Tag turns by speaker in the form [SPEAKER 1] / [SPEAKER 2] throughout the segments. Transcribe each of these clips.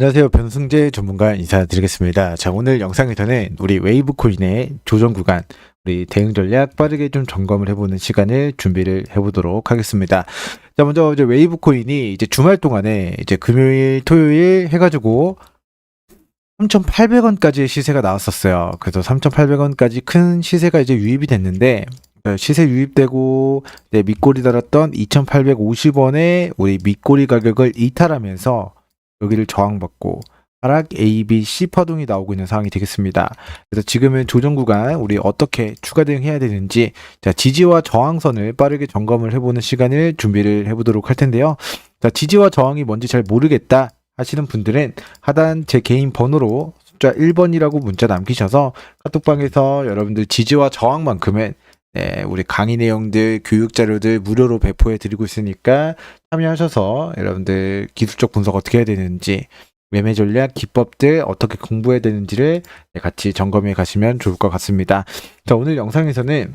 [SPEAKER 1] 안녕하세요. 변승재 전문가 인사드리겠습니다. 자, 오늘 영상에서는 우리 웨이브 코인의 조정 구간, 우리 대응 전략 빠르게 좀 점검을 해보는 시간을 준비를 해보도록 하겠습니다. 자, 먼저 이제 웨이브 코인이 이제 주말 동안에 이제 금요일, 토요일 해가지고 3,800원까지의 시세가 나왔었어요. 그래서 3,800원까지 큰 시세가 이제 유입이 됐는데, 어, 시세 유입되고 밑골이 달았던 2,850원에 우리 밑골이 가격을 이탈하면서 여기를 저항받고 하락 A, B, C 파동이 나오고 있는 상황이 되겠습니다. 그래서 지금은 조정 구간 우리 어떻게 추가 대응해야 되는지 자 지지와 저항선을 빠르게 점검을 해보는 시간을 준비를 해보도록 할 텐데요. 자 지지와 저항이 뭔지 잘 모르겠다 하시는 분들은 하단 제 개인 번호로 숫자 1번이라고 문자 남기셔서 카톡방에서 여러분들 지지와 저항만큼은 네, 우리 강의 내용들, 교육 자료들 무료로 배포해 드리고 있으니까 참여하셔서 여러분들 기술적 분석 어떻게 해야 되는지, 매매 전략, 기법들 어떻게 공부해야 되는지를 네, 같이 점검해 가시면 좋을 것 같습니다. 자, 오늘 영상에서는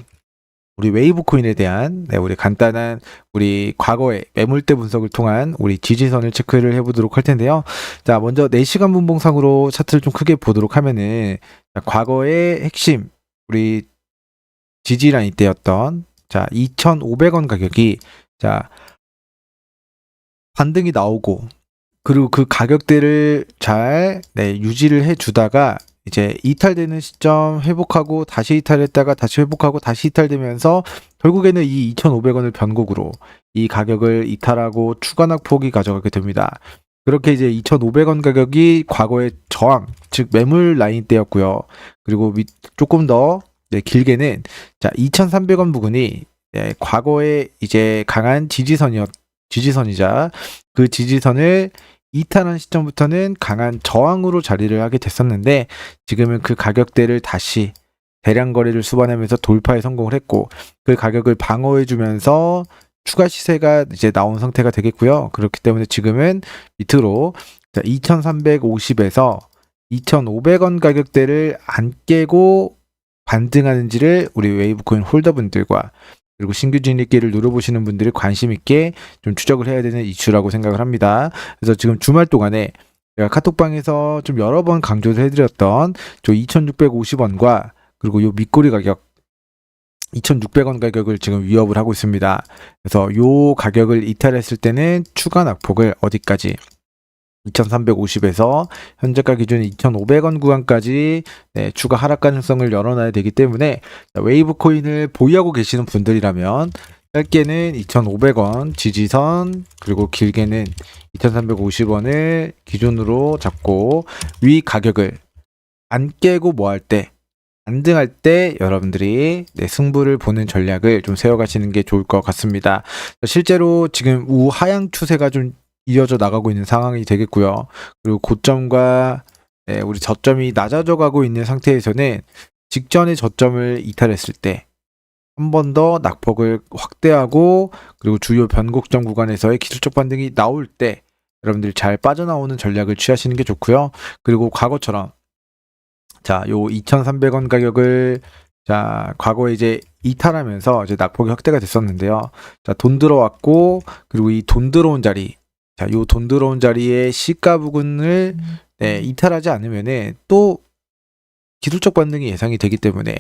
[SPEAKER 1] 우리 웨이브 코인에 대한 네, 우리 간단한 우리 과거의 매물대 분석을 통한 우리 지지선을 체크를 해보도록 할 텐데요. 자, 먼저 4시간 분봉상으로 차트를 좀 크게 보도록 하면은 자, 과거의 핵심 우리 지지라인 때였던 자 2,500원 가격이 자 반등이 나오고 그리고 그 가격대를 잘 네, 유지를 해 주다가 이제 이탈되는 시점 회복하고 다시 이탈했다가 다시 회복하고 다시 이탈되면서 결국에는 이 2,500원을 변곡으로 이 가격을 이탈하고 추가 낙폭이 가져가게 됩니다. 그렇게 이제 2,500원 가격이 과거의 저항, 즉 매물 라인 때였고요. 그리고 밑, 조금 더 네, 길게는 자 2,300원 부근이 네, 과거에 이제 강한 지지선이었 지지선이자 그 지지선을 이탈한 시점부터는 강한 저항으로 자리를 하게 됐었는데 지금은 그 가격대를 다시 대량 거래를 수반하면서 돌파에 성공을 했고 그 가격을 방어해 주면서 추가 시세가 이제 나온 상태가 되겠고요. 그렇기 때문에 지금은 밑으로 2,350에서 2,500원 가격대를 안 깨고 반등하는지를 우리 웨이브코인 홀더분들과 그리고 신규 진입기를 누려보시는 분들이 관심 있게 좀 추적을 해야 되는 이슈라고 생각을 합니다. 그래서 지금 주말 동안에 제가 카톡방에서 좀 여러 번 강조를 해드렸던 저 2,650원과 그리고 요 밑꼬리 가격 2,600원 가격을 지금 위협을 하고 있습니다. 그래서 요 가격을 이탈했을 때는 추가 낙폭을 어디까지 2,350에서 현재가 기준 2,500원 구간까지 네, 추가 하락 가능성을 열어놔야 되기 때문에 웨이브 코인을 보유하고 계시는 분들이라면 짧게는 2,500원 지지선 그리고 길게는 2,350원을 기준으로 잡고 위 가격을 안 깨고 뭐 할 때 안등할 때 여러분들이 네, 승부를 보는 전략을 좀 세워가시는 게 좋을 것 같습니다. 실제로 지금 우하향 추세가 좀 이어져 나가고 있는 상황이 되겠고요. 그리고 고점과 네, 우리 저점이 낮아져 가고 있는 상태에서는 직전의 저점을 이탈했을 때 한 번 더 낙폭을 확대하고 그리고 주요 변곡점 구간에서의 기술적 반등이 나올 때 여러분들이 잘 빠져나오는 전략을 취하시는 게 좋고요. 그리고 과거처럼 자, 요 2,300원 가격을 자, 과거에 이제 이탈하면서 이제 낙폭이 확대가 됐었는데요. 자, 돈 들어왔고 그리고 이 돈 들어온 자리 자, 요 돈 들어온 자리에 시가 부근을 네, 이탈하지 않으면은 또 기술적 반등이 예상이 되기 때문에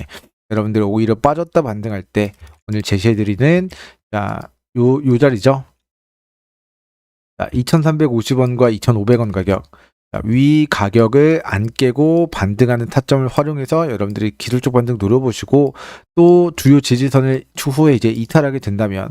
[SPEAKER 1] 여러분들 오히려 빠졌다 반등할 때 오늘 제시해드리는 자, 요, 요 자리죠. 자, 2,350원과 2,500원 가격. 자, 위 가격을 안 깨고 반등하는 타점을 활용해서 여러분들이 기술적 반등 노려보시고 또 주요 지지선을 추후에 이제 이탈하게 된다면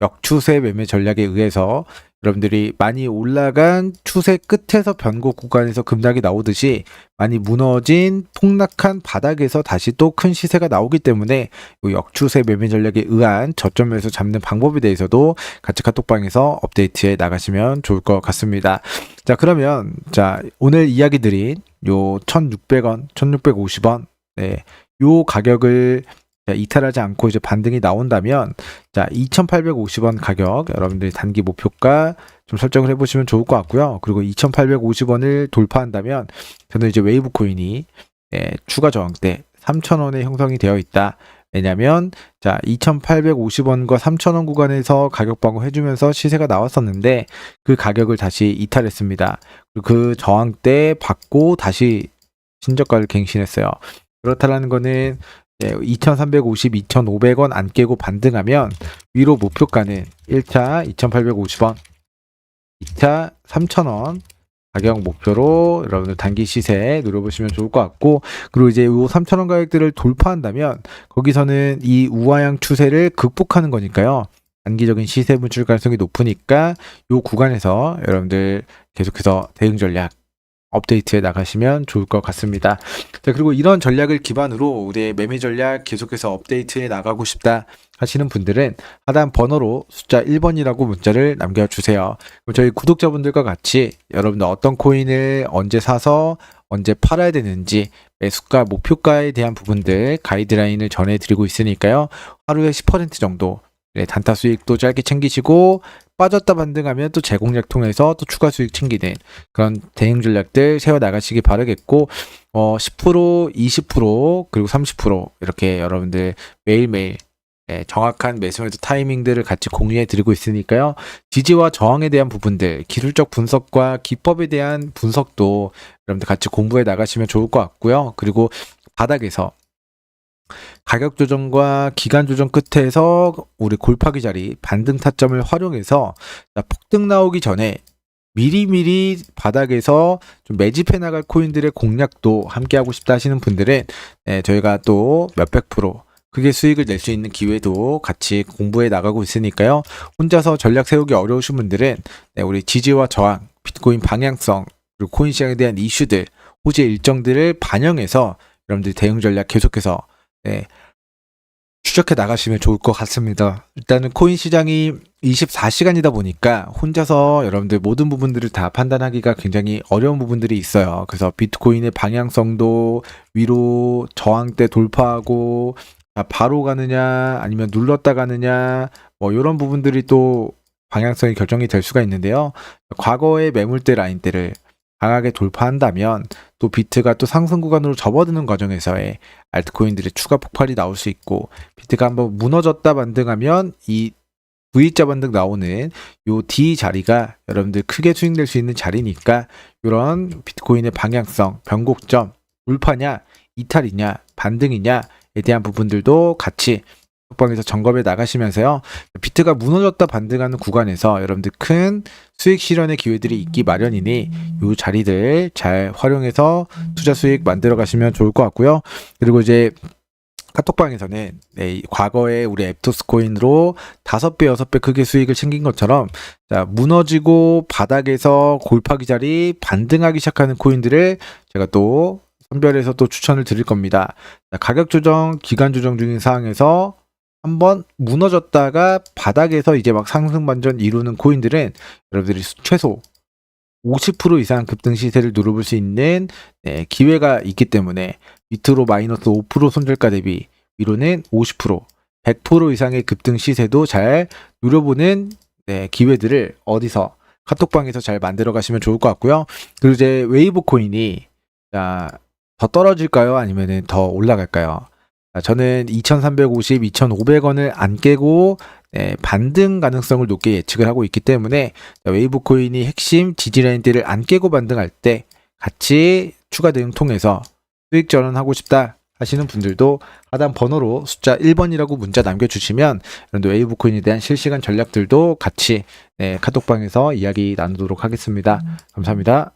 [SPEAKER 1] 역추세 매매 전략에 의해서 여러분들이 많이 올라간 추세 끝에서 변곡 구간에서 급락이 나오듯이 많이 무너진 폭락한 바닥에서 다시 또 큰 시세가 나오기 때문에 역추세 매매 전략에 의한 저점에서 잡는 방법에 대해서도 같이 카톡방에서 업데이트해 나가시면 좋을 것 같습니다. 자 그러면 자 오늘 이야기 드린 요 1600원, 1650원 네, 요 가격을 이탈하지 않고 이제 반등이 나온다면 자 2,850원 가격 여러분들이 단기 목표가 좀 설정을 해보시면 좋을 것 같고요. 그리고 2,850원을 돌파한다면 저는 이제 웨이브 코인이 예, 추가 저항대 3,000원에 형성이 되어 있다. 왜냐면 자 2,850원과 3,000원 구간에서 가격 방어 해주면서 시세가 나왔었는데 그 가격을 다시 이탈했습니다. 그 저항 때 받고 다시 신저가를 갱신했어요. 그렇다라는 거는 2,350, 2,500원 안 깨고 반등하면 위로 목표가는 1차 2,850원, 2차 3,000원 가격 목표로 여러분들 단기 시세 노려보시면 좋을 것 같고 그리고 이제 요 3,000원 가격들을 돌파한다면 거기서는 이 우하향 추세를 극복하는 거니까요. 단기적인 시세 분출 가능성이 높으니까 요 구간에서 여러분들 계속해서 대응 전략 업데이트해 나가시면 좋을 것 같습니다. 자, 그리고 이런 전략을 기반으로 우리의 매매 전략 계속해서 업데이트해 나가고 싶다 하시는 분들은 하단 번호로 숫자 1번이라고 문자를 남겨주세요. 저희 구독자분들과 같이 여러분들 어떤 코인을 언제 사서 언제 팔아야 되는지 매수가 목표가에 대한 부분들 가이드라인을 전해드리고 있으니까요. 하루에 10% 정도 네, 단타 수익도 짧게 챙기시고 빠졌다 반등하면 또 제공약 통해서 또 추가 수익 챙기는 그런 대응 전략들 세워 나가시기 바라겠고 어 10% 20% 그리고 30% 이렇게 여러분들 매일매일 예, 정확한 매수 매도 타이밍들을 같이 공유해 드리고 있으니까요. 지지와 저항에 대한 부분들, 기술적 분석과 기법에 대한 분석도 여러분들 같이 공부해 나가시면 좋을 것 같고요. 그리고 바닥에서 가격 조정과 기간 조정 끝에서 우리 골파기 자리 반등 타점을 활용해서 자, 폭등 나오기 전에 미리미리 바닥에서 좀 매집해 나갈 코인들의 공략도 함께 하고 싶다 하시는 분들은 네, 저희가 또 몇백 프로 크게 수익을 낼 수 있는 기회도 같이 공부해 나가고 있으니까요. 혼자서 전략 세우기 어려우신 분들은 네, 우리 지지와 저항, 비트코인 방향성, 그리고 코인 시장에 대한 이슈들, 호재 일정들을 반영해서 여러분들 대응 전략 계속해서 네, 추적해 나가시면 좋을 것 같습니다. 일단은 코인 시장이 24시간이다 보니까 혼자서 여러분들 모든 부분들을 다 판단하기가 굉장히 어려운 부분들이 있어요. 그래서 비트코인의 방향성도 위로 저항 때 돌파하고 아, 바로 가느냐 아니면 눌렀다 가느냐 뭐 이런 부분들이 또 방향성이 결정이 될 수가 있는데요. 과거의 매물대 라인대를 강하게 돌파한다면 또 비트가 또 상승 구간으로 접어드는 과정에서의 알트코인들의 추가 폭발이 나올 수 있고 비트가 한번 무너졌다 반등하면 이 V자 반등 나오는 요 D 자리가 여러분들 크게 수익낼 수 있는 자리니까 이런 비트코인의 방향성, 변곡점, 울파냐, 이탈이냐, 반등이냐에 대한 부분들도 같이 방에서 점검해 나가시면서요. 비트가 무너졌다 반등하는 구간에서 여러분들 큰 수익 실현의 기회들이 있기 마련이니 이 자리들 잘 활용해서 투자 수익 만들어 가시면 좋을 것 같고요. 그리고 이제 카톡방에서는 네, 과거에 우리 앱토스 코인으로 다섯 배 여섯 배 크게 수익을 챙긴 것처럼 자, 무너지고 바닥에서 골파기 자리 반등하기 시작하는 코인들을 제가 또 선별해서 또 추천을 드릴 겁니다. 자, 가격 조정, 기간 조정 중인 상황에서 한번 무너졌다가 바닥에서 이제 막 상승 반전 이루는 코인들은 여러분들이 최소 50% 이상 급등 시세를 누려볼 수 있는 네, 기회가 있기 때문에 밑으로 마이너스 5% 손절가 대비 위로는 50% 100% 이상의 급등 시세도 잘 누려보는 네, 기회들을 어디서 카톡방에서 잘 만들어 가시면 좋을 것 같고요. 그리고 이제 웨이브 코인이 자, 더 떨어질까요? 아니면 더 올라갈까요? 아, 저는 2,350, 2,500원을 안 깨고 네, 반등 가능성을 높게 예측을 하고 있기 때문에 웨이브 코인이 핵심 지지라인대를 안 깨고 반등할 때 같이 추가 대응 통해서 수익 전환하고 싶다 하시는 분들도 하단 번호로 숫자 1번이라고 문자 남겨주시면 여러분들 웨이브 코인에 대한 실시간 전략들도 같이 네, 카톡방에서 이야기 나누도록 하겠습니다. 감사합니다.